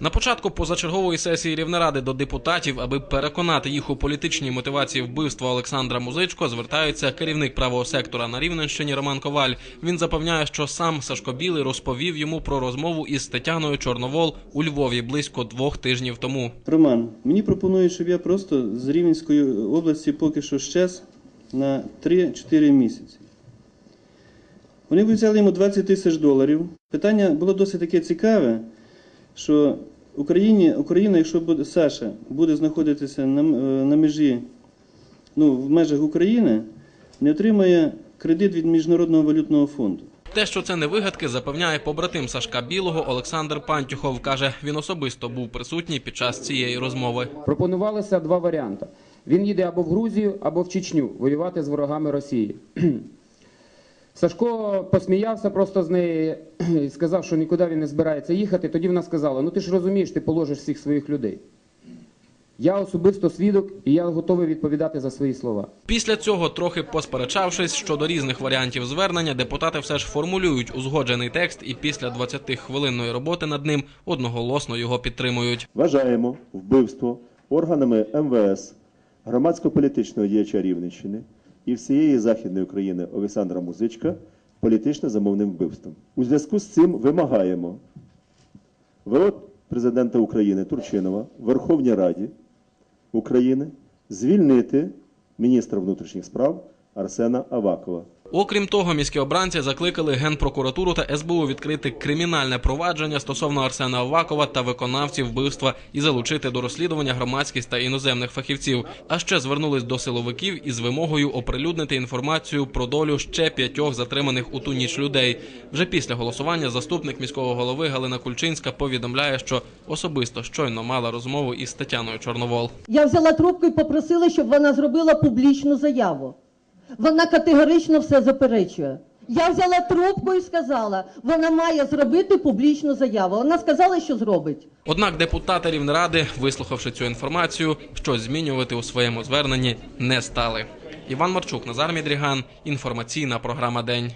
На початку позачергової сесії Рівнеради до депутатів, аби переконати їх у політичній мотивації вбивства Олександра Музичко, звертається керівник правого сектора на Рівненщині Роман Коваль. Він запевняє, що сам Сашко Білий розповів йому про розмову із Тетяною Чорновол у Львові близько двох тижнів тому. Роман, мені пропонують, щоб я просто з Рівненської області поки що щез на 3-4 місяці. Вони взяли йому 20 тисяч доларів. Питання було досить таке цікаве, що Україні, Україна, якщо буде Саша буде знаходитися на, м- е, на межі, ну, в межах України, не отримає кредит від Міжнародного валютного фонду. Те, що це не вигадки, запевняє побратим Сашка Білого Олександр Пантюхов. каже, він особисто був присутній під час цієї розмови. Пропонувалося два варіанти. Він їде або в Грузію, або в Чечню воювати з ворогами Росії. Сашко посміявся просто з неї і сказав, що нікуди він не збирається їхати. Тоді вона сказала: ну ти ж розумієш, ти положиш всіх своїх людей. Я особисто свідок, і я готовий відповідати за свої слова. Після цього, трохи посперечавшись щодо різних варіантів звернення, депутати все ж формулюють узгоджений текст і після 20-хвилинної роботи над ним одноголосно його підтримують. Вважаємо вбивство органами МВС громадсько-політичного діяча Рівненщини і всієї Західної України Олександра Музичка політично замовним вбивством. У зв'язку з цим вимагаємо ВО президента України Турчинова Верховній Раді України звільнити міністра внутрішніх справ Арсена Авакова. Окрім того, міські обранці закликали Генпрокуратуру та СБУ відкрити кримінальне провадження стосовно Арсена Авакова та виконавців вбивства і залучити до розслідування громадськість та іноземних фахівців. А ще звернулись до силовиків із вимогою оприлюднити інформацію про долю ще п'ятьох затриманих у ту ніч людей. Вже після голосування заступник міського голови Галина Кульчинська повідомляє, що особисто щойно мала розмову із Тетяною Чорновол. Я взяла трубку і попросила, щоб вона зробила публічну заяву. Вона категорично все заперечує. Я взяла трубку і сказала, вона має зробити публічну заяву. Вона сказала, що зробить. Однак депутати Рівнеради, вислухавши цю інформацію, щось змінювати у своєму зверненні не стали. Іван Марчук, Назар Мідріган. Інформаційна програма День.